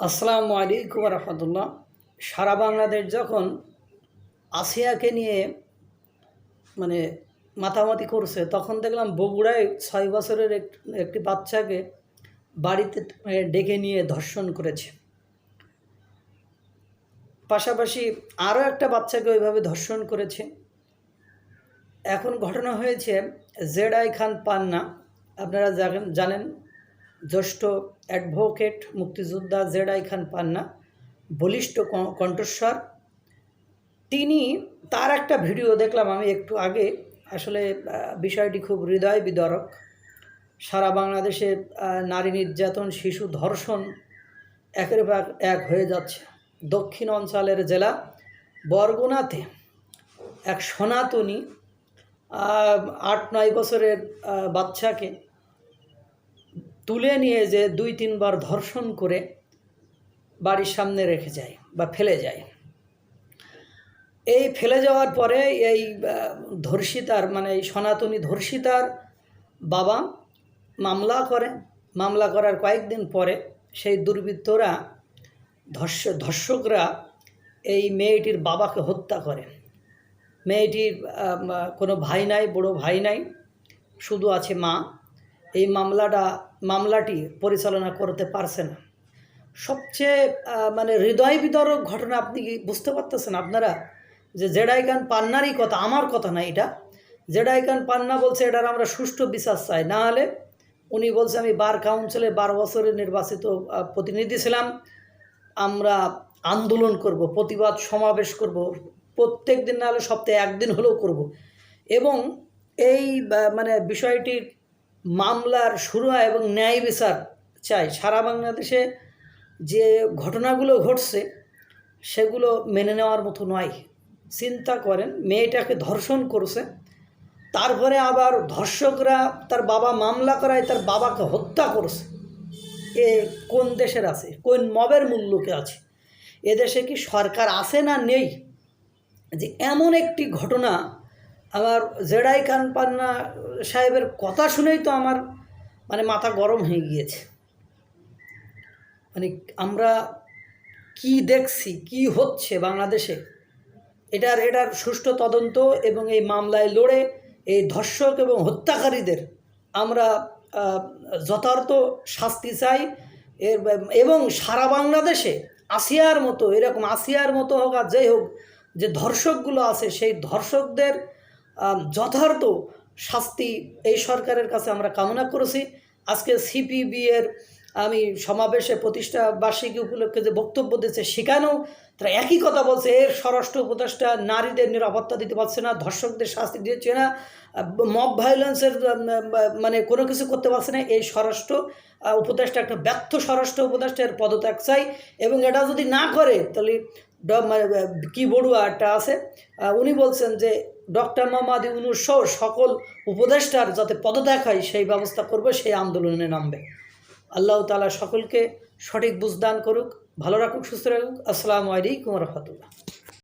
আসসালামু আলাইকুম রহমতুল্লাহ সারা বাংলাদেশ যখন আসিয়াকে নিয়ে মানে মাতামাতি করছে, তখন দেখলাম বগুড়ায় ছয় বছরের একটি বাচ্চাকে বাড়িতে ডেকে নিয়ে ধর্ষণ করেছে। পাশাপাশি আরও একটা বাচ্চাকে ওইভাবে ধর্ষণ করেছে। এখন ঘটনা হয়েছে জেড আই খান পান্না। আপনারা জানেন জ্যেষ্ঠ অ্যাডভোকেট, মুক্তিযোদ্ধা জেড আই খান পান্না, বলিষ্ঠ কণ্ঠস্বর। তিনি, তার একটা ভিডিও দেখলাম আমি একটু আগে। আসলে বিষয়টি খুব হৃদয় বিদারক সারা বাংলাদেশে নারী নির্যাতন, শিশু ধর্ষণ একের পর এক হয়ে যাচ্ছে। দক্ষিণ অঞ্চলের জেলা বরগুনাতে এক সনাতনী আট নয় বছরের বাচ্চাকে তুলে নিয়ে যে দুই তিনবার ধর্ষণ করে বাড়ির সামনে রেখে যায় বা ফেলে যায়। এই ফেলে যাওয়ার পরে এই ধর্ষিতার মানে এই সনাতনী ধর্ষিতার বাবা মামলা করে। মামলা করার কয়েকদিন পরে সেই দুর্বৃত্তরা, ধর্ষ, ধর্ষকরা এই মেয়েটির বাবাকে হত্যা করে। মেয়েটির কোনো ভাই নাই, বড় ভাই নাই, শুধু আছে মা। এই মামলাটা, মামলাটি পরিচালনা করতে পারছে না। সবচেয়ে মানে হৃদয় বিতরক ঘটনা আপনি কি বুঝতে পারতেছেন আপনারা? যে জেডাই খান পান্নারই কথা, আমার কথা না এটা। জেডাই খান পান্না বলছে, এটার আমরা সুষ্ঠু বিচার চাই। না হলে উনি বলছে, আমি বার কাউন্সিলে বারো বছরের নির্বাচিত প্রতিনিধি ছিলাম। আমরা আন্দোলন করব, প্রতিবাদ সমাবেশ করব। প্রত্যেক দিন না হলে সপ্তাহে একদিন হলেও করব। এবং এই মানে বিষয়টির মামলার হয় এবং ন্যায় বিচার চাই সারা বাংলাদেশে যে ঘটনাগুলো ঘটছে, সেগুলো মেনে নেওয়ার মতো নয়। চিন্তা করেন, মেয়েটাকে ধর্ষণ করছে, তারপরে আবার ধর্ষকরা তার বাবা মামলা করায় তার বাবাকে হত্যা করছে। এ কোন দেশের আছে? কোন মবের মূল্যকে আছে? এদেশে কি সরকার আছে না নেই? যে এমন একটি ঘটনা আমার জেডাই খান পান্না সাহেবের কথা শুনেই তো আমার মানে মাথা গরম হয়ে গিয়েছে। মানে আমরা কি দেখছি, কি হচ্ছে বাংলাদেশে? এটার এটার সুষ্ঠু তদন্ত এবং এই মামলায় লড়ে এই ধর্ষক এবং হত্যাকারীদের আমরা যথার্থ শাস্তি চাই। এর, এবং সারা বাংলাদেশে আসিয়ার মতো, এরকম আসিয়ার মতো হোক আর যাই হোক যে ধর্ষকগুলো আছে, সেই ধর্ষকদের যথার্থ শাস্তি এই সরকারের কাছে আমরা কামনা করেছি। আজকে সিপিবি এর, আমি সমাবেশে প্রতিষ্ঠা বার্ষিকী উপলক্ষে যে বক্তব্য দিচ্ছে সেখানেও তারা একই কথা বলছে, এর স্বরাষ্ট্র উপদেষ্টা নারীদের নিরাপত্তা দিতে পারছে না, ধর্ষকদের শাস্তি দিচ্ছে না, মব ভায়োলেন্সের মানে কোনো কিছু করতে পারছে না। এই স্বরাষ্ট্র উপদেষ্টা একটা ব্যর্থ স্বরাষ্ট্র উপদেষ্টার পদত্যাগ চাই এবং এটা যদি না করে, তাহলে কি বড়ুয়া একটা আছে উনি বলছেন যে, ডক্টর মোহাম্মদ ইউনুস সহ সকল উপদেষ্টার যাতে পদত্যাগ হয়, সেই ব্যবস্থা করবে, সেই আন্দোলনে নামবে। আল্লাহ তালা সকলকে সঠিক বুঝদান করুক, ভালো রাখুক, সুস্থ রাখুক। আসসালামু আলাইকুম রহমতুল্লাহ।